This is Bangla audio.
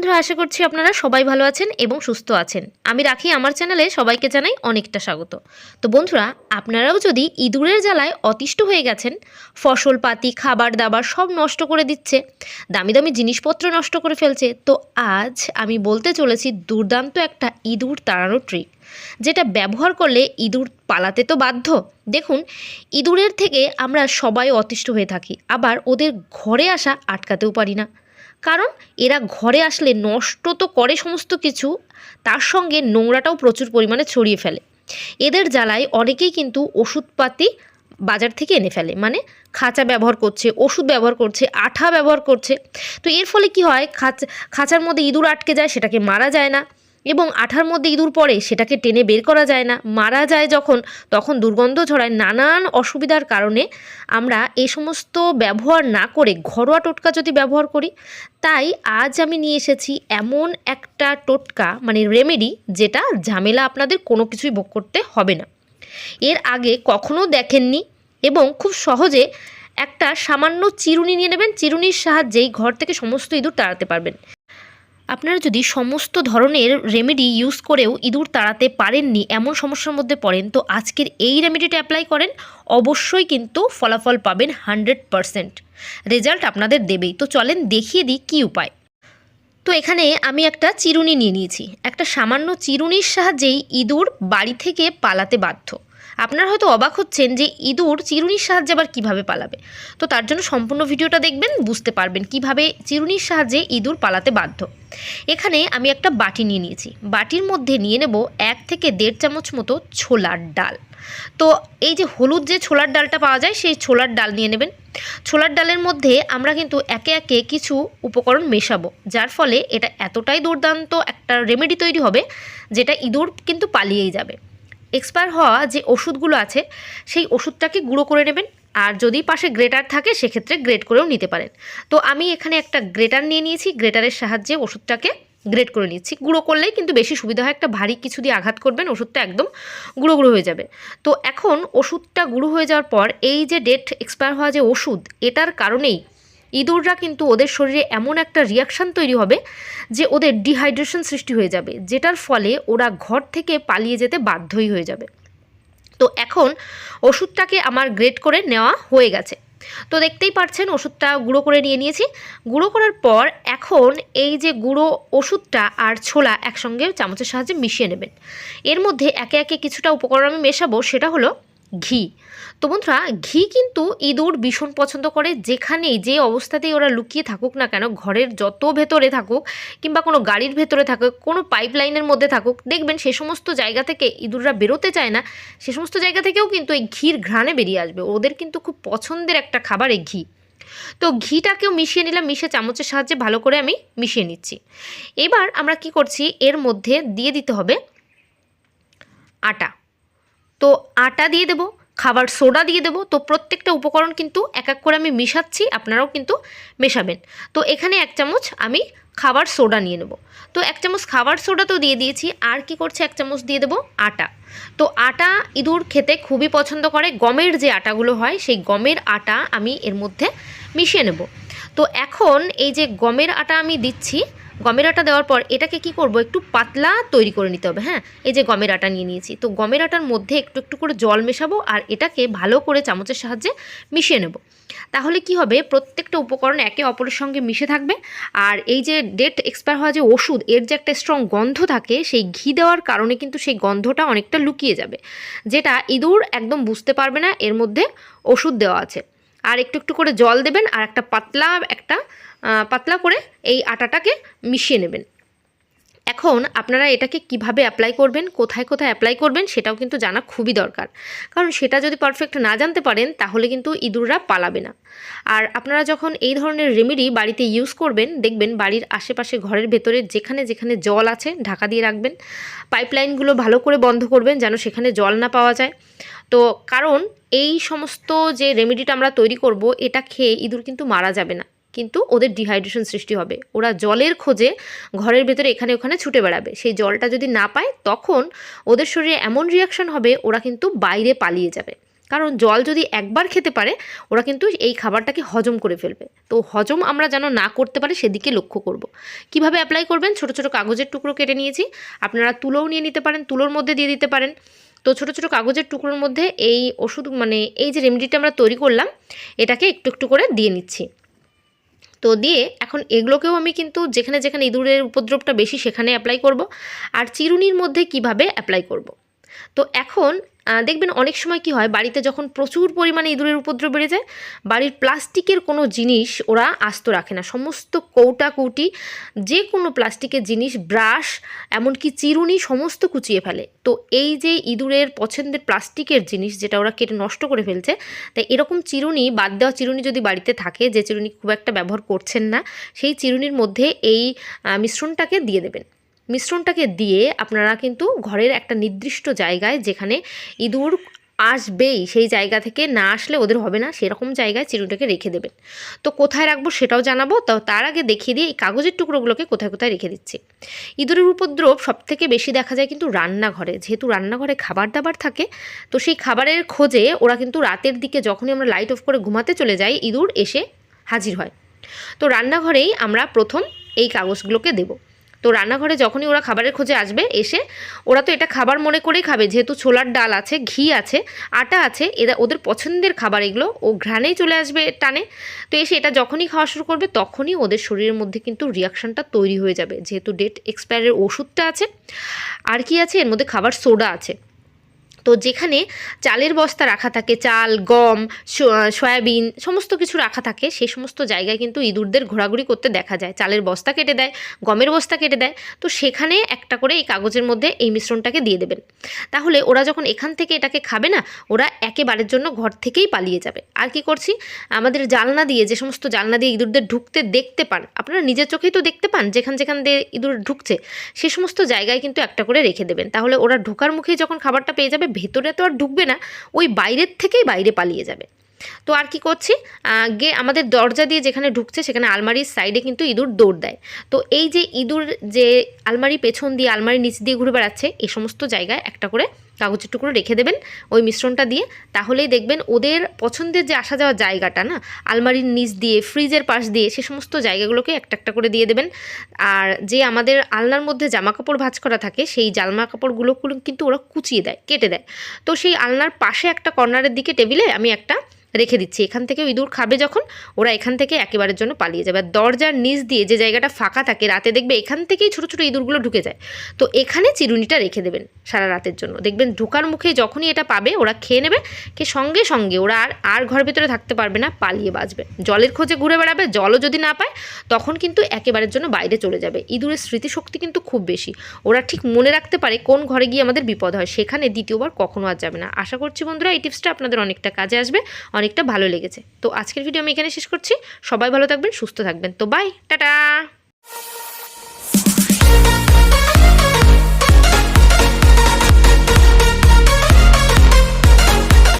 বন্ধুরা, আশা করছি আপনারা সবাই ভালো আছেন এবং সুস্থ আছেন। আমি রাখি, আমার চ্যানেলে সবাইকে জানাই অনেকটা স্বাগত। তো বন্ধুরা, আপনারাও যদি ইঁদুরের জ্বালায় অতিষ্ঠ হয়ে গেছেন, ফসলপাতি খাবার দাবার সব নষ্ট করে দিচ্ছে, দামি দামি জিনিসপত্র নষ্ট করে ফেলছে, তো আজ আমি বলতে চলেছি দুর্দান্ত একটা ইঁদুর তাড়ানোর ট্রিক যেটা ব্যবহার করলে ইঁদুর পালাতে তো বাধ্য। দেখুন, ইঁদুরের থেকে আমরা সবাই অতিষ্ঠ হয়ে থাকি, আবার ওদের ঘরে আসা আটকাতেও পারি না। কারণ এরা ঘরে আসলে নষ্ট তো করে সমস্ত কিছু, তার সঙ্গে নোংরাটাও প্রচুর পরিমাণে ছড়িয়ে ফেলে। এদের জ্বালায় অনেকেই কিন্তু ওষুধপাতি বাজার থেকে এনে ফেলে মানে খাঁচা ব্যবহার করছে, ওষুধ ব্যবহার করছে, আঠা ব্যবহার করছে। তো এর ফলে কি হয়? খাঁচা, খাঁচার মধ্যে ইঁদুর আটকে যায়, সেটাকে মারা যায় না। এবং আঠার মধ্যে ইঁদুর পড়ে, সেটাকে টেনে বের করা যায় না। মারা যায় যখন, তখন দুর্গন্ধ ছড়ায় নানান অসুবিধার কারণে আমরা এ সমস্ত ব্যবহার না করে ঘরোয়া টোটকা যদি ব্যবহার করি, তাই আজ আমি নিয়ে এসেছি এমন একটা টোটকা মানে রেমেডি যেটা ঝামেলা আপনাদের কোনো কিছুই ভোগ করতে হবে না। এর আগে কখনো দেখেননি এবং খুব সহজে একটা সামান্য চিরুনি নিয়ে নেবেন। চিরুনির সাহায্যেই ঘর থেকে সমস্ত ইঁদুর তাড়াতে পারবেন। আপনারা যদি সমস্ত ধরনের রেমেডি ইউজ করেও ইঁদুর তাড়াতে পারেননি, এমন সমস্যার মধ্যে পড়েন, তো আজকের এই রেমেডিটা অ্যাপ্লাই করেন, অবশ্যই কিন্তু ফলাফল পাবেন হান্ড্রেড পারসেন্ট রেজাল্ট আপনাদের দেবেই। তো চলেন দেখিয়ে দিই কী উপায়। তো এখানে আমি একটা চিরুনি নিয়ে নিয়েছি। একটা সামান্য চিরুনির সাহায্যেই ইঁদুর বাড়ি থেকে পালাতে বাধ্য। আপনারা হয়তো অবাক হচ্ছেন যে ইঁদুর চিরুনির সাহায্যে আবার কীভাবে পালাবে। তো তার জন্য সম্পূর্ণ ভিডিওটা দেখবেন, বুঝতে পারবেন কীভাবে চিরুনির সাহায্যে ইঁদুর পালাতে বাধ্য। এখানে আমি একটা বাটি নিয়ে নিয়েছি। বাটির মধ্যে নিয়ে নেব এক থেকে দেড় চামচ মতো ছোলার ডাল। তো এই যে হলুদ যে ছোলার ডালটা পাওয়া যায়, সেই ছোলার ডাল নিয়ে নেবেন। ছোলার ডালের মধ্যে আমরা কিন্তু একে একে কিছু উপকরণ মেশাবো, যার ফলে এটা এতটাই দুর্দান্ত একটা রেমেডি তৈরি হবে, যেটা ইঁদুর কিন্তু পালিয়েই যাবে। এক্সপায়ার হওয়া যে ওষুধগুলো আছে, সেই ওষুধটাকে গুঁড়ো করে নেবেন। আর যদি পাশে গ্রেটার থাকে, সেক্ষেত্রে গ্রেট করেও নিতে পারেন। তো আমি এখানে একটা গ্রেটার নিয়ে নিয়েছি, গ্রেটারের সাহায্যে ওষুধটাকে গ্রেট করে নিচ্ছি। গুঁড়ো করলেই কিন্তু বেশি সুবিধা হয়, একটা ভারী কিছু দিয়ে আঘাত করবেন, ওষুধটা একদম গুঁড়ো গুঁড়ো হয়ে যাবে। তো এখন ওষুধটা গুঁড়ো হয়ে যাওয়ার পর, এই যে ডেট এক্সপায়ার হওয়া যে ওষুধ, এটার কারণেই ইঁদুররা কিন্তু ওদের শরীরে এমন একটা রিয়াকশান তৈরি হবে যে ওদের ডিহাইড্রেশন সৃষ্টি হয়ে যাবে, যেটার ফলে ওরা ঘর থেকে পালিয়ে যেতে বাধ্যই হয়ে যাবে। তো এখন ওষুধটাকে আমার গ্রেড করে নেওয়া হয়ে গেছে। তো দেখতেই পাচ্ছেন ওষুধটা গুঁড়ো করে নিয়ে নিয়েছি। গুঁড়ো করার পর এখন এই যে গুঁড়ো ওষুধটা আর ছোলা একসঙ্গে চামচের সাহায্যে মিশিয়ে নেবেন। এর মধ্যে একে একে কিছুটা উপকরণ আমি মেশাবো, সেটা হলো ঘি। তো বন্ধুরা, ঘি কিন্তু ইঁদুর ভীষণ পছন্দ করে যেখানেই, যে অবস্থাতেই ওরা লুকিয়ে থাকুক না কেন, ঘরের যত ভেতরে থাকুক কিংবা কোনো গাড়ির ভেতরে থাকুক, কোনো পাইপ লাইনের মধ্যে থাকুক, দেখবেন সে সমস্ত জায়গা থেকে ইঁদুররা বেরোতে চায় না, সে সমস্ত জায়গা থেকেও কিন্তু এই ঘির ঘ্রাণে বেরিয়ে আসবে। ওদের কিন্তু খুব পছন্দের একটা খাবার এই ঘি। তো ঘিটাকেও মিশিয়ে নিলাম মিশিয়ে চামচের সাহায্যে ভালো করে আমি মিশিয়ে নিচ্ছি। এবার আমরা কি করছি, এর মধ্যে দিয়ে দিতে হবে আটা। তো আটা দিয়ে দেবো, খাবার সোডা দিয়ে দেবো, তো প্রত্যেকটা উপকরণ কিন্তু এক এক করে আমি মিশাচ্ছি, আপনারাও কিন্তু মেশাবেন। তো এখানে এক চামচ আমি খাবার সোডা নিয়ে নেব। তো এক চামচ খাবার সোডা তো দিয়ে দিয়েছি, আর কি করছে এক চামচ দিয়ে দেবো? আটা। তো আটা ইঁদুর খেতে খুবই পছন্দ করে, গমের যে আটাগুলো হয়, সেই গমের আটা আমি এর মধ্যে মিশিয়ে নেব। তো এখন এই যে গমের আটা আমি দিচ্ছি গমের আটা দেওয়ার পর এটাকে কি করব? একটু পাতলা তৈরি করে নিতে হবে হ্যাঁ? এই যে গমের আটা নিয়ে নিয়েছি। তো গমের আটার মধ্যে একটু একটু করে জল মেশাবো আর এটাকে ভালো করে চামচের সাহায্যে মিশিয়ে নেব। তাহলে কি হবে? প্রত্যেকটা উপকরণ একে অপরের সঙ্গে মিশে থাকবে আর এই যে ডেট এক্সপায়ার হওয়া যে ওষুধ, এর যে একটা স্ট্রং গন্ধ থাকে, সেই ঘি দেওয়ার কারণে কিন্তু সেই গন্ধটা অনেকটা লুকিয়ে যাবে। যেটা ইঁদুর একদম বুঝতে পারবে না, এর মধ্যে ওষুধ দেওয়া আছে। আর একটু একটু করে জল দেবেন আর একটা পাতলা একটা পাতলা করে এই আটাটাকে মিশিয়ে নেবেন। এখন আপনারা এটাকে কীভাবে অ্যাপ্লাই করবেন, কোথায় কোথায় অ্যাপ্লাই করবেন সেটাও কিন্তু জানা খুবই দরকার। কারণ সেটা যদি পারফেক্ট না জানতে পারেন, তাহলে কিন্তু ইঁদুররা পালাবে না। আর আপনারা যখন এই ধরনের রেমেডি বাড়িতে ইউজ করবেন, দেখবেন বাড়ির আশেপাশে ঘরের ভেতরে যেখানে যেখানে জল আছে, ঢাকা দিয়ে রাখবেন। পাইপলাইনগুলো ভালো করে বন্ধ করবেন যেন সেখানে জল না পাওয়া যায়। তো কারণ এই সমস্ত যে রেমেডিটা আমরা তৈরি করব, এটা খেয়ে ইঁদুর কিন্তু মারা যাবে না। কিন্তু ওদের ডিহাইড্রেশন সৃষ্টি হবে। ওরা জলের খোঁজে ঘরের ভেতরে এখানে ওখানে ছুটে বেড়াবে। সেই জলটা যদি না পায়, তখন ওদের শরীরে এমন রিয়াকশন হবে, ওরা কিন্তু বাইরে পালিয়ে যাবে। কারণ জল যদি একবার খেতে পারে, ওরা কিন্তু এই খাবারটাকে হজম করে ফেলবে। তো হজম আমরা যেন না করতে পারি, সেদিকে লক্ষ্য করব। কীভাবে অ্যাপ্লাই করবেন? ছোট ছোট কাগজের টুকরো কেটে নিয়েছি। আপনারা তুলোও নিয়ে নিতে পারেন, তুলোর মধ্যে দিয়ে দিতে পারেন। তো ছোট ছোট কাগজের টুকরোর মধ্যে এই ওষুধ মানে এই যে রেমেডিটা আমরা তৈরি করলাম, এটাকে একটু একটু করে দিয়ে নিচ্ছি তো দিয়ে এখন এগুলোকেও আমি কিন্তু যেখানে যেখানে ইঁদুরের উপদ্রবটা বেশি সেখানে অ্যাপ্লাই করব আর চিরুনির মধ্যে কীভাবে অ্যাপ্লাই করব। তো এখন দেখবেন অনেক সময় কি হয়, বাড়িতে যখন প্রচুর পরিমাণে ইঁদুরের উপদ্রব বেড়ে যায়, বাড়ির প্লাস্টিকের কোনো জিনিস ওরা আস্ত রাখে না। সমস্ত কৌটা, কৌটি, যে কোনো প্লাস্টিকের জিনিস, ব্রাশ, এমনকি চিরুনি সমস্ত কুচিয়ে ফেলে। তো এই যে ইঁদুরের পছন্দের প্লাস্টিকের জিনিস যেটা ওরা কেটে নষ্ট করে ফেলছে, তাই এরকম চিরুনি, বাদ দেওয়া চিরুনি যদি বাড়িতে থাকে, যে চিরুনি খুব একটা ব্যবহার করছেন না, সেই চিরুনির মধ্যে এই মিশ্রণটাকে দিয়ে দেবেন। মিশ্রণটাকে দিয়ে আপনারা কিন্তু ঘরের একটা নির্দিষ্ট জায়গায় যেখানে ইঁদুর আসবেই, সেই জায়গা থেকে না আসলে ওদের হবে না, সেরকম জায়গায় চিরুনিটাকে রেখে দেবেন। তো কোথায় রাখব সেটাও জানাব, তো তার আগে দেখিয়ে দিয়ে এই কাগজের টুকরোগুলোকে কোথায় কোথায় রেখে দিচ্ছি। ইঁদুরের উপদ্রব সবথেকে বেশি দেখা যায় কিন্তু রান্নাঘরে, যেহেতু রান্নাঘরে খাবার দাবার থাকে, তো সেই খাবারের খোঁজে ওরা কিন্তু রাতের দিকে যখনই আমরা লাইট অফ করে ঘুমাতে চলে যাই, ইঁদুর এসে হাজির হয়। তো রান্নাঘরেই আমরা প্রথম এই কাগজগুলোকে দেবো। তো রান্নাঘরে যখনই ওরা খাবারের খোঁজে আসবে, এসে ওরা তো এটা খাবার মনে করেই খাবে, যেহেতু ছোলার ডাল আছে, ঘি আছে, আটা আছে, এরা ওদের পছন্দের খাবার এগুলো, ও ঘ্রাণেই চলে আসবে টানে। তো এসে এটা যখনই খাওয়া শুরু করবে, তখনই ওদের শরীরের মধ্যে কিন্তু রিয়াকশানটা তৈরি হয়ে যাবে, যেহেতু ডেট এক্সপায়ারের ওষুধটা আছে। আর কি আছে? এর মধ্যে খাবার সোডা আছে। তো যেখানে চালের বস্তা রাখা থাকে, চাল, গম সয়াবিন সমস্ত কিছু রাখা থাকে সেই সমস্ত জায়গায় কিন্তু ইঁদুরদের ঘোরাঘুরি করতে দেখা যায়। চালের বস্তা কেটে দেয়, গমের বস্তা কেটে দেয়। তো সেখানে একটা করে এই কাগজের মধ্যে এই মিশ্রণটাকে দিয়ে দেবেন। তাহলে ওরা যখন এখান থেকে এটাকে খাবে না, ওরা একেবারের জন্য ঘর থেকেই পালিয়ে যাবে। আর কি করছি? আমাদের জালনা দিয়ে যে সমস্ত জালনা দিয়ে ইঁদুরদের ঢুকতে দেখতে পান, আপনারা নিজের চোখেই তো দেখতে পান যেখান যেখান দিয়ে ইঁদুর ঢুকছে, সে সমস্ত জায়গায় কিন্তু একটা করে রেখে দেবেন। তাহলে ওরা ঢোকার মুখেই যখন খাবারটা পেয়ে যাবে ভেতরে তো আর ঢুকবে না, ওই বাইরের থেকেই বাইরে পালিয়ে যাবে। তো আর কি করছি? গে, আমাদের দরজা দিয়ে যেখানে ঢুকছে সেখানে আলমারির সাইডে কিন্তু ইঁদুর দৌড় দেয়। তো এই যে ইঁদুর যে আলমারি পেছন দিয়ে আলমারি নিচ দিয়ে ঘুরে বেড়াচ্ছে, এই সমস্ত জায়গায় একটা করে কাগজের টুকরো রেখে দেবেন ওই মিশ্রণটা দিয়ে। তাহলেই দেখবেন ওদের পছন্দের যে আসা যাওয়ার জায়গাটা না, আলমারির নিচ দিয়ে, ফ্রিজের পাশ দিয়ে, সে সমস্ত জায়গাগুলোকে একটা একটা করে দিয়ে দেবেন। আর যে আমাদের আলনার মধ্যে জামা কাপড় ভাঁজ করা থাকে, সেই জামা কাপড়গুলো কিন্তু ওরা কুচিয়ে দেয়, কেটে দেয়। তো সেই আলনার পাশে একটা কর্নারের দিকে টেবিলে আমি একটা রেখে দিচ্ছি। এখান থেকেও ইঁদুর খাবে যখন, ওরা এখান থেকে একেবারের জন্য পালিয়ে যাবে। দরজার নিচ দিয়ে যে জায়গাটা ফাঁকা থাকে, রাতে দেখবে এখান থেকেই ছোটো ছোটো ইঁদুরগুলো ঢুকে যায়। তো এখানে চিরুনিটা রেখে দেবেন সারা রাতের জন্য। দেখবেন ঢোকার মুখে যখনই এটা পাবে, ওরা খেয়ে নেবে। কে সঙ্গে সঙ্গে ওরা আর আর ঘর ভিতরে থাকতে পারবে না, পালিয়ে বাঁচবে। জলের খোঁজে ঘুরে বেড়াবে, জলও যদি না পায়, তখন কিন্তু একেবারের জন্য বাইরে চলে যাবে। ইঁদুরের স্মৃতিশক্তি কিন্তু খুব বেশি। ওরা ঠিক মনে রাখতে পারে কোন ঘরে গিয়ে আমাদের বিপদ হয়। সেখানে দ্বিতীয়বার কখনো আর যাবে না। আশা করছি বন্ধুরা, এই টিপসটা আপনাদের অনেকটা কাজে আসবে, অনেকটা ভালো লেগেছে। তো আজকের ভিডিও আমি এখানে শেষ করছি। সবাই ভালো থাকবেন, সুস্থ থাকবেন। তো বাই টাটা!